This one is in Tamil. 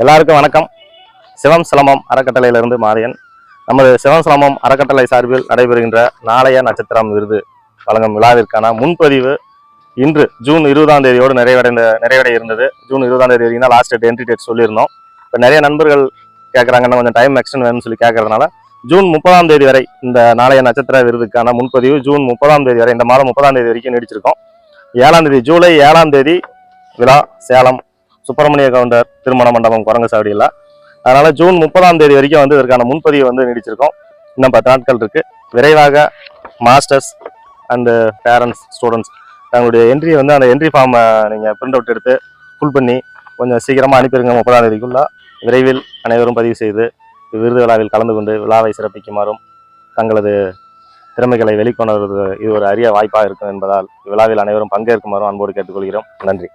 எல்லாருக்கும் வணக்கம். சிவம் சிலம்பம் அறக்கட்டளையிலிருந்து மாரியன். நமது சிவம் சிலம்பம் அறக்கட்டளை சார்பில் நடைபெறுகின்ற நாளைய நட்சத்திரம் விருது வழங்கும் விழாவிற்கான முன்பதிவு இன்று ஜூன் இருபதாம் தேதியோடு நிறைவடைந்த நிறைவடைய இருந்தது. ஜூன் இருபதாம் தேதி வரைக்கும் லாஸ்ட் டேட் என்ட்ரி டேட் சொல்லியிருந்தோம். இப்போ நிறைய நண்பர்கள் கேட்குறாங்கன்னா கொஞ்சம் டைம் எக்ஸ்டன் வேணும்னு சொல்லி கேட்கறதுனால ஜூன் முப்பதாம் தேதி வரை இந்த நாளைய நட்சத்திர விருதுக்கான முன்பதிவு ஜூன் முப்பதாம் தேதி வரை இந்த மாதம் முப்பதாம் தேதி வரைக்கும் நீடிச்சிருக்கோம். ஏழாம் தேதி ஜூலை ஏழாம் தேதி விழா சேலம் சுப்பிரமணிய கவுண்டர் திருமண மண்டபம் குரங்கசாவடியில் அதனால் ஜூன் முப்பதாம் தேதி வரைக்கும் வந்து இதற்கான முன்பதிவு வந்து நீடிச்சிருக்கோம். இன்னும் பத்து நாட்கள் இருக்குது விரைவாக மாஸ்டர்ஸ் அண்டு பேரண்ட்ஸ் ஸ்டூடெண்ட்ஸ் தங்களுடைய என்ட்ரி வந்து அந்த என்ட்ரி ஃபார்மை நீங்கள் பிரிண்ட் அவுட் எடுத்து ஃபுல் பண்ணி கொஞ்சம் சீக்கிரமாக அனுப்பிடுங்க முப்பதாம் தேதிக்குள்ளே. விரைவில் அனைவரும் பதிவு செய்து விருது விழாவில் கலந்து கொண்டு விழாவை சிறப்பிக்குமாறும் தங்களது திறமைகளை வெளிக்கொணர்வது இது ஒரு அரிய வாய்ப்பாக இருக்கும் என்பதால் விழாவில் அனைவரும் பங்கேற்குமாறும் அன்போடு கேட்டுக்கொள்கிறோம். நன்றி.